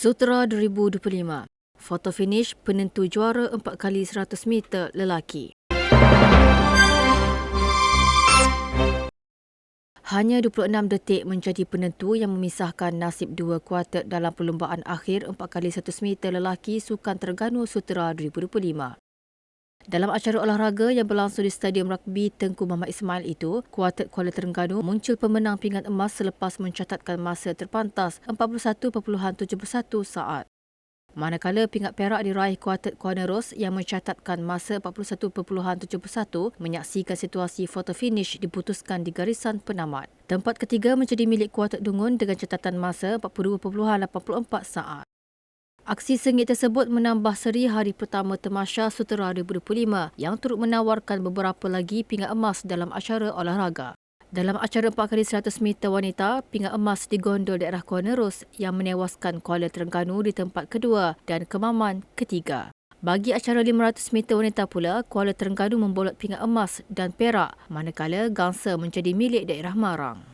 Sutra 2025 Foto finish penentu juara 4 kali 100 meter lelaki. Hanya 26 detik menjadi penentu yang memisahkan nasib dua kuartet dalam perlumbaan akhir 4 kali 100 meter lelaki Sukan Terengganu Sutera 2025. Dalam acara olahraga yang berlangsung di Stadium Rugby Tengku Muhammad Ismail itu, kuartet Kuala Terengganu muncul pemenang pingat emas selepas mencatatkan masa terpantas 41.71 saat. Manakala pingat perak diraih kuartet Kuala Ros yang mencatatkan masa 41.71 menyaksikan situasi foto finish diputuskan di garisan penamat. Tempat ketiga menjadi milik kuartet Dungun dengan catatan masa 42.84 saat. Aksi sengit tersebut menambah seri hari pertama Temasya Sutera 2025 yang turut menawarkan beberapa lagi pingat emas dalam acara olahraga. Dalam acara 4x100 meter wanita, pingat emas digondol daerah Kuala Nerus yang menewaskan Kuala Terengganu di tempat kedua dan Kemaman ketiga. Bagi acara 500 meter wanita pula, Kuala Terengganu membolot pingat emas dan perak manakala gangsa menjadi milik daerah Marang.